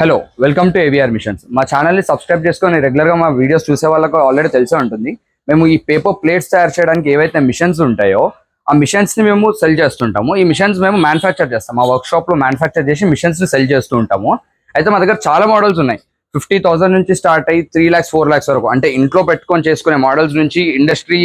Hello welcome to AVR machines మా ఛానల్ని subscribe చేసుకొని రెగ్యులర్గా మా వీడియోస్ చూసే వాళ్ళకు ఆల్రెడీ తెలిసే ఉంటుంది. మేము ఈ పేపర్ ప్లేట్స్ తయారు చేయడానికి ఏవైతే మిషన్స్ ఉంటాయో ఆ మిషన్స్ని మేము సెల్ చేస్తుంటాము. ఈ మిషన్స్ మేము మ్యానుఫ్యాక్చర్ చేస్తాం. మా వర్క్షాప్లో మ్యానుఫ్యాక్చర్ చేసి మిషన్స్ని సెల్ చేస్తూ ఉంటాము. అయితే మా దగ్గర చాలా మోడల్స్ ఉన్నాయి. ఫిఫ్టీ థౌసండ్ నుంచి స్టార్ట్ అయ్యి త్రీ ల్యాక్స్ ఫోర్ ల్యాక్స్ వరకు. అంటే ఇంట్లో పెట్టుకొని చేసుకునే మోడల్స్ నుంచి ఇండస్ట్రీ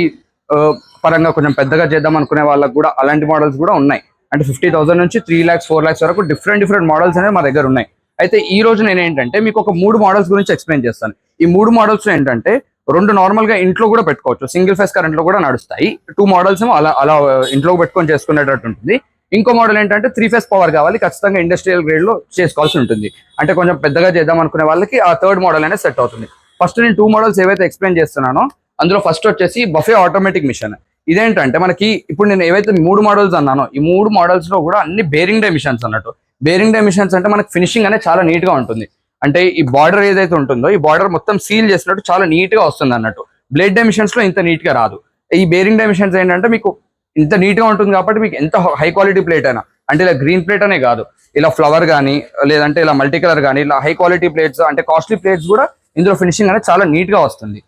పరంగా కొంచెం పెద్దగా చేద్దాం అనుకునే వాళ్ళకు కూడా అలాంటి మోడల్స్ కూడా ఉన్నాయి. అంటే ఫిఫ్టీ థౌసండ్ నుంచి త్రీ ల్యాక్స్ ఫోర్ ల్యాక్స్ వరకు డిఫరెంట్ డిఫరెంట్ మోడల్స్ అనేవి మా దగ్గర ఉన్నాయి. అయితే ఈ రోజు నేను ఏంటంటే మీకు ఒక మూడు మోడల్స్ గురించి ఎక్స్ప్లెయిన్ చేస్తాను. ఈ మూడు మోడల్స్ ఏంటంటే రెండు నార్మల్గా ఇంట్లో కూడా పెట్టుకోవచ్చు. సింగిల్ ఫేస్ కరెంట్లో కూడా నడుస్తాయి. టూ మోడల్స్ ఏమో అలా అలా ఇంట్లో పెట్టుకొని చేసుకునేటట్టు ఉంటుంది. ఇంకో మోడల్ ఏంటంటే త్రీ ఫేస్ పవర్ కావాలి. ఖచ్చితంగా ఇండస్ట్రియల్ గ్రేడ్లో చేసుకోవాల్సి ఉంటుంది. అంటే కొంచెం పెద్దగా చేద్దాం అనుకునే వాళ్ళకి ఆ థర్డ్ మోడల్ అనేది సెట్ అవుతుంది. ఫస్ట్ నేను టూ మోడల్స్ ఏవైతే ఎక్స్ప్లెయిన్ చేస్తున్నానో అందులో ఫస్ట్ వచ్చేసి బఫే ఆటోమేటిక్ మిషన్ ఇదేంటంటే మనకి ఇప్పుడు నేను ఏవైతే మూడు మోడల్స్ అన్నానో ఈ మూడు మోడల్స్లో కూడా అన్ని బేరింగ్ డే మిషన్స్ అన్నట్టు. బేరింగ్ డెమిషన్స్ అంటే మనకి ఫినిషింగ్ అనేది చాలా నీట్గా ఉంటుంది. అంటే ఈ బార్డర్ ఏదైతే ఉంటుందో ఈ బార్డర్ మొత్తం సీల్ చేసినట్టు చాలా నీట్గా వస్తుంది అన్నట్టు. బ్లేడ్ డే లో ఇంత నీట్గా రాదు. ఈ బేరింగ్ డెమిషన్స్ ఏంటంటే మీకు ఇంత నీట్గా ఉంటుంది కాబట్టి మీకు ఎంత హై క్వాలిటీ ప్లేట్ అయినా అంటే ఇలా గ్రీన్ ప్లేట్ అనే కాదు. ఇలా ఫ్లవర్ కానీ లేదంటే ఇలా మల్టీ కలర్ కానీ ఇలా హై క్వాలిటీ ప్లేట్స్ అంటే కాస్ట్లీ ప్లేట్స్ కూడా ఇందులో ఫినిషింగ్ అనేది చాలా నీట్గా వస్తుంది.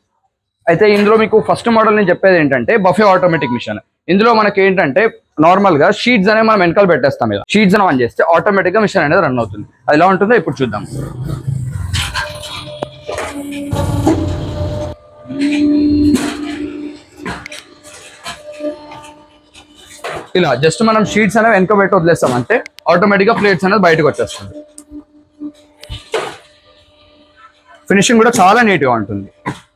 అయితే ఇందులో మీకు ఫస్ట్ మోడల్ నేను చెప్పేది ఏంటంటే బఫే ఆటోమేటిక్ మిషన్. ఇందులో మనకి ఏంటంటే నార్మల్గా షీట్స్ అనేవి మనం వెనకాల పెట్టేస్తాం ఇలా షీట్స్ అని ఆన్ చేస్తే ఆటోమేటిక్గా మిషన్ అనేది రన్ అవుతుంది. అది ఎలా ఉంటుందో ఇప్పుడు చూద్దాం. ఇలా జస్ట్ మనం షీట్స్ అనేవి వెనక పెట్టి వదిలేస్తాం. అంటే ఆటోమేటిక్గా ప్లేట్స్ అనేది బయటకు వచ్చేస్తుంది. ఫినిషింగ్ కూడా చాలా నీట్గా ఉంటుంది.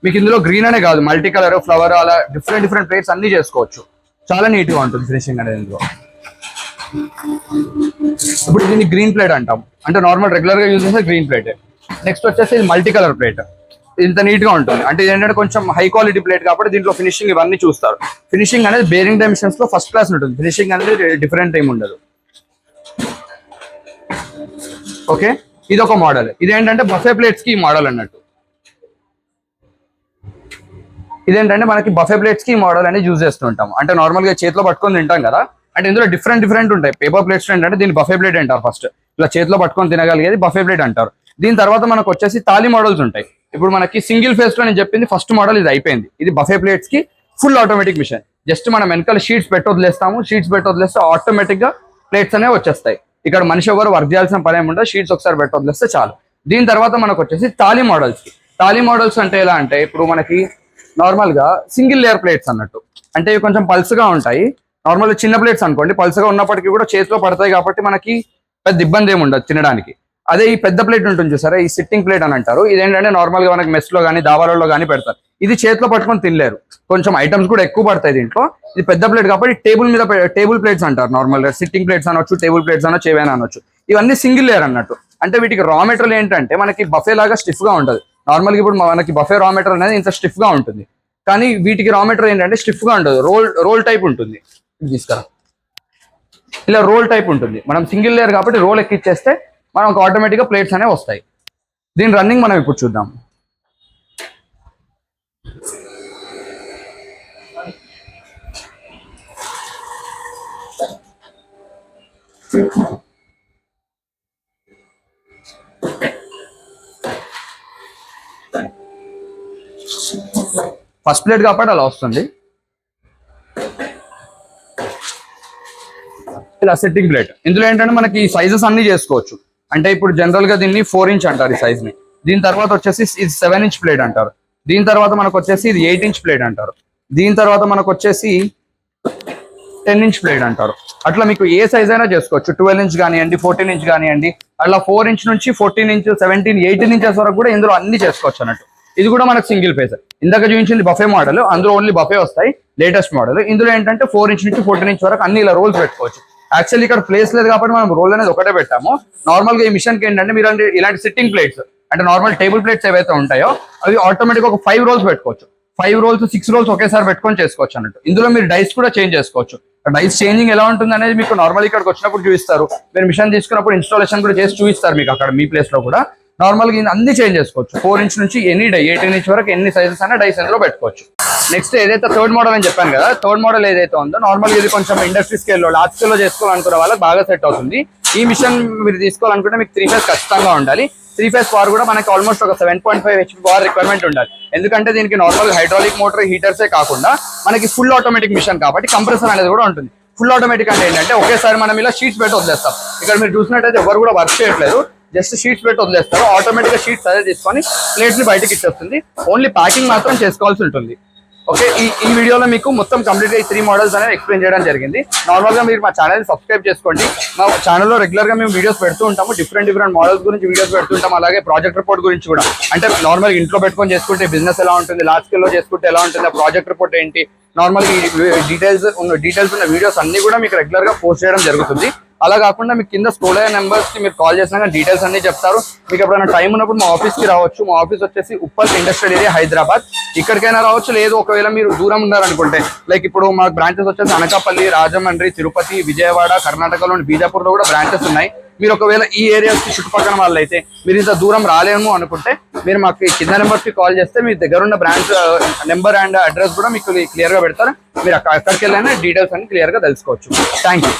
మీకు ఇందులో గ్రీన్ అనే కాదు మల్టీ కలర్ ఫ్లవర్ అలా డిఫరెంట్ డిఫరెంట్ ప్లేట్స్ అన్ని చేసుకోవచ్చు. చాలా నీట్గా ఉంటుంది ఫినిషింగ్ అనేది ఇందులో. ఇప్పుడు దీన్ని గ్రీన్ ప్లేట్ అంటాం. అంటే నార్మల్ రెగ్యులర్గా యూజ్ చేసే గ్రీన్ ప్లేట్ నెక్స్ట్ వచ్చేసి ఇది మల్టీ కలర్ ప్లేట్ ఇంత నీట్గా ఉంటుంది. అంటే ఏంటంటే కొంచెం హై క్వాలిటీ ప్లేట్ కాబట్టి దీంట్లో ఫినిషింగ్ ఇవన్నీ చూస్తారు. ఫినిషింగ్ అనేది బేరింగ్ డైమెన్షన్స్లో ఫస్ట్ క్లాస్ ఉంటుంది. ఫినిషింగ్ అనేది డిఫరెంట్ ఏం ఉండదు. ఓకే ఇది ఒక మోడల్ ఇదేంటంటే బఫే ప్లేట్స్కి మోడల్ అన్నట్టు. ఇదేంటంటే మనకి బఫే ప్లేట్స్కి మోడల్ అనేది యూజ్ చేస్తుంటాం అంటే నార్మల్గా చేతిలో పట్టుకొని తింటాం కదా. అంటే ఇందులో డిఫరెంట్ డిఫరెంట్ ఉంటాయి. పేపర్ ప్లేట్స్ ఏంటంటే దీన్ని బఫే ప్లేట్ అంటారు ఫస్ట్ ఇలా చేతిలో పట్టుకొని తినగలిగేది బఫే ప్లేట్ అంటారు. దీని తర్వాత మనకు వచ్చేసి తాలి మోడల్స్ ఉంటాయి. ఇప్పుడు మనకి సింగిల్ ఫేస్లో నేను చెప్పింది ఫస్ట్ మోడల్ ఇది అయిపోయింది. ఇది బఫే ప్లేట్స్కి ఫుల్ ఆటోమేటిక్ మిషన్ జస్ట్ మనం వెనకాల షీట్స్ పెట్టొదిలేస్తాము షీట్స్ పెట్టొదిలేస్తే ఆటోమేటిక్గా ప్లేట్స్ అనేవి వచ్చేస్తాయి. ఇక్కడ మనిషి ఎవరు వర్క్ చేయాల్సిన పని ఏమి షీట్స్ ఒకసారి పెట్టొదిలేస్తే చాలు. దీని తర్వాత మనకు వచ్చేసి తాలి మోడల్స్ తాలి మోడల్స్ అంటే ఎలా అంటే ఇప్పుడు మనకి నార్మల్గా సింగిల్ లేయర్ ప్లేట్స్ అన్నట్టు. అంటే ఇవి కొంచెం పల్స్గా ఉంటాయి. నార్మల్ చిన్న ప్లేట్స్ అనుకోండి పల్స్గా ఉన్నప్పటికీ కూడా చేతిలో పడతాయి కాబట్టి మనకి పెద్ద ఇబ్బంది ఏమి ఉండదు తినడానికి. అదే ఈ పెద్ద ప్లేట్ ఉంటుంది చూసారా ఈ సిట్టింగ్ ప్లేట్ అని అంటారు. ఇదేంటంటే నార్మల్గా మనకి మెస్లో కానీ దాబాలలో కానీ పెడతారు. ఇది చేతిలో పట్టుకొని తినలేరు. కొంచెం ఐటమ్స్ కూడా ఎక్కువ పడతాయి దీంట్లో. ఇది పెద్ద ప్లేట్ కాబట్టి టేబుల్ మీద టేబుల్ ప్లేట్స్ అంటారు నార్మల్గా. సిట్టింగ్ ప్లేట్స్ అనొచ్చు టేబుల్ ప్లేట్స్ అనొచ్చు ఏవైనా అనొచ్చు. ఇవన్నీ సింగిల్ లేయర్ అన్నట్టు. అంటే వీటికి రా మెటీరియల్ ఏంటంటే మనకి బఫే లాగా స్టిఫ్గా ఉంటుంది. నార్మల్గా ఇప్పుడు మనకి బఫే రా మెటర్ అనేది ఇంత స్టిఫ్గా ఉంటుంది. కానీ వీటికి రా మెటర్ ఏంటంటే స్టిఫ్గా రోల్ రోల్ టైప్ ఉంటుంది. తీసుకురా. ఇలా రోల్ టైప్ ఉంటుంది. మనం సింగిల్ లేయర్ కాబట్టి రోల్ ఎక్కిచ్చేస్తే మనకు ఆటోమేటిక్గా ప్లేట్స్ అనేవి వస్తాయి. దీని రన్నింగ్ మనం ఇప్పుడు చూద్దాం. ఫస్ట్ ప్లేట్ కాబట్టి అలా వస్తుంది. ఇలా సెట్టింగ్ ప్లేట్ ఇందులో ఏంటంటే మనకి సైజెస్ అన్ని చేసుకోవచ్చు. అంటే ఇప్పుడు జనరల్గా దీన్ని ఫోర్ ఇంచ్ అంటారు ఈ సైజ్ని. దీని తర్వాత వచ్చేసి ఇది సెవెన్ ఇంచ్ ప్లేట్ అంటారు. దీని తర్వాత మనకు వచ్చేసి ఇది ఎయిట్ ఇంచ్ ప్లేట్ అంటారు. దీని తర్వాత మనకు వచ్చేసి టెన్ ఇంచ్ ప్లేట్ అంటారు. అట్లా మీకు ఏ సైజ్ అయినా చేసుకోవచ్చు. ట్వెల్వ్ ఇంచ్ కానివ్వండి ఫోర్టీన్ ఇంచ్ కానివ్వండి అట్లా ఫోర్ ఇంచ్ నుంచి fourteen inch seventeen eighteen inches వరకు కూడా ఇందులో అన్ని చేసుకోవచ్చు అన్నట్టు. ఇది కూడా మనకు సింగిల్ ఫేస్. ఇందాక చూపించింది బఫే మోడల్ అందులో ఓన్లీ బఫే వస్తాయి. లేటెస్ట్ మోడల్ ఇందులో ఏంటంటే ఫోర్ ఇంచ్ నుంచి ఫోర్టీన్ ఇంచ్ వరకు అన్ని ఇలా రోల్స్ పెట్టుకోవచ్చు. యాక్చువల్లీ ఇక్కడ ప్లేస్ లేదు కాబట్టి మనం రోల్ అనేది ఒకటే పెట్టాము. నార్మల్గా ఈ మిషన్కి ఏంటంటే మీరు అంటే ఇలాంటి సిట్టింగ్ ప్లేట్స్ అంటే నార్మల్ టేబుల్ ప్లేట్స్ ఏవైతే ఉంటాయో అవి ఆటోమేటిక్ ఒక ఫైవ్ రోల్స్ పెట్టుకోవచ్చు. ఫైవ్ రోల్స్ సిక్స్ రోల్స్ ఒకేసారి పెట్టుకొని చేసుకోవచ్చు అన్నట్టు. ఇందులో మీరు డైస్ కూడా చేంజ్ చేసుకోవచ్చు. డైస్ చేంజింగ్ ఎలా ఉంటుంది అనేది మీకు నార్మల్ ఇక్కడికి వచ్చినప్పుడు చూపిస్తారు. మీరు మిషన్ తీసుకున్నప్పుడు ఇన్స్టాలేషన్ కూడా చేసి చూపిస్తారు మీకు అక్కడ మీ ప్లేస్లో కూడా. నార్మల్గా అన్ని చేంజ్ చేసుకోవచ్చు. ఫోర్ ఇంచ్ నుంచి ఎనీ డై ఎయిటీన్ ఇంచ్ వరకు ఎన్ని సైజెస్ అయినా డైస్ అందులో పెట్టుకోవచ్చు. నెక్స్ట్ ఏదైతే థర్డ్ మోడల్ అని చెప్పాను కదా థర్డ్ మోడల్ ఏదైతే ఉందో నార్మల్ ఇది కొంచెం ఇండస్ట్రీ స్కేల్లో లార్జ్ స్కేల్లో చేసుకోవాలనుకున్న వాళ్ళకి బాగా సెట్ అవుతుంది. ఈ మిషన్ మీరు తీసుకోవాలనుకుంటే మీకు త్రీ ఫేస్ ఖచ్చితంగా ఉండాలి. త్రీ ఫేస్ పవర్ కూడా మనకి ఆల్మోస్ట్ ఒక seven point five HP power requirement ఉండాలి. ఎందుకంటే దీనికి నార్మల్ హైడ్రాలిక్ మోటార్ హీటర్సే కాకుండా మనకి ఫుల్ ఆటోమేటిక్ మిషన్ కాబట్టి కంప్రెసర్ అనేది కూడా ఉంటుంది. ఫుల్ ఆటోమేటిక్ అంటే ఏంటంటే ఒకేసారి మనం ఇలా షీట్స్ పెట్టి వదిలేస్తాం. ఇక్కడ మీరు చూసినట్టయితే ఎవరు కూడా వర్క్ చేయట్లేదు. జస్ట్ షీట్స్ పెట్టి వదిలేస్తారు. ఆటోమేటిక్గా షీట్స్ అదే తీసుకొని ప్లేట్స్ని బయటకి ఇచ్చేస్తుంది. ఓన్లీ ప్యాకింగ్ మాత్రం చేసుకోవాల్సి ఉంటుంది. ఓకే ఈ ఈ వీడియోలో మీకు మొత్తం కంప్లీట్గా ఈ త్రీ మోడల్స్ అనేది ఎక్స్ప్లెయిన్ చేయడం జరిగింది. నార్మల్గా మీరు మా ఛానల్ సబ్స్క్రైబ్ చేసుకోండి. మా ఛానల్లో రెగ్యులర్గా మేము వీడియోస్ పెడుతూ ఉంటాము. డిఫరెంట్ డిఫరెంట్ మోడల్స్ గురించి వీడియోస్ పెడుతుంటాం అలాగే ప్రాజెక్ట్ రిపోర్ట్ గురించి కూడా. అంటే నార్మల్ ఇంట్లో పెట్టుకొని చేసుకుంటే బిజినెస్ ఎలా ఉంటుంది? లార్జ్ స్కేల్లో చేసుకుంటే ఎలా ఉంటుంది? ఆ ప్రాజెక్ట్ రిపోర్ట్ ఏంటి? నార్మల్ డీటెయిల్స్ ఉన్న డీటెయిల్స్ ఉన్న వీడియోస్ అన్ని కూడా మీకు రెగ్యులర్గా పోస్ట్ చేయడం జరుగుతుంది. అలా కాకుండా మీకు కింద స్క్రోల్ అయ్యే నెంబర్స్కి మీరు కాల్ చేసినాక డీటెయిల్స్ అన్ని చెప్తారు. మీకు ఎప్పుడైనా టైం ఉన్నప్పుడు మా ఆఫీస్కి రావచ్చు. మా ఆఫీస్ వచ్చేసి ఉప్పల్ ఇండస్ట్రియల్ ఏరియా హైదరాబాద్. ఇక్కడికైనా రావచ్చు. లేదు ఒకవేళ మీరు దూరం ఉన్నారనుకుంటే. లైక్ ఇప్పుడు మా బ్రాంచెస్ వచ్చేసి అనకాపల్లి రాజమండ్రి తిరుపతి విజయవాడ కర్ణాటకలోని బీజాపూర్లో కూడా బ్రాంచెస్ ఉన్నాయి. మీరు ఒకవేళ ఈ ఏరియాస్కి చుట్టుపక్కల వాళ్ళు అయితే మీరు ఇంత దూరం రాలేము అనుకుంటే మీరు మాకు కింద నెంబర్స్కి కాల్ చేస్తే మీ దగ్గర ఉన్న బ్రాంచ్ నెంబర్ అండ్ అడ్రస్ కూడా మీకు క్లియర్గా పెడతారు. మీరు అక్కడికి వెళ్ళైనా డీటెయిల్స్ అన్ని క్లియర్గా తెలుసుకోవచ్చు. Thank you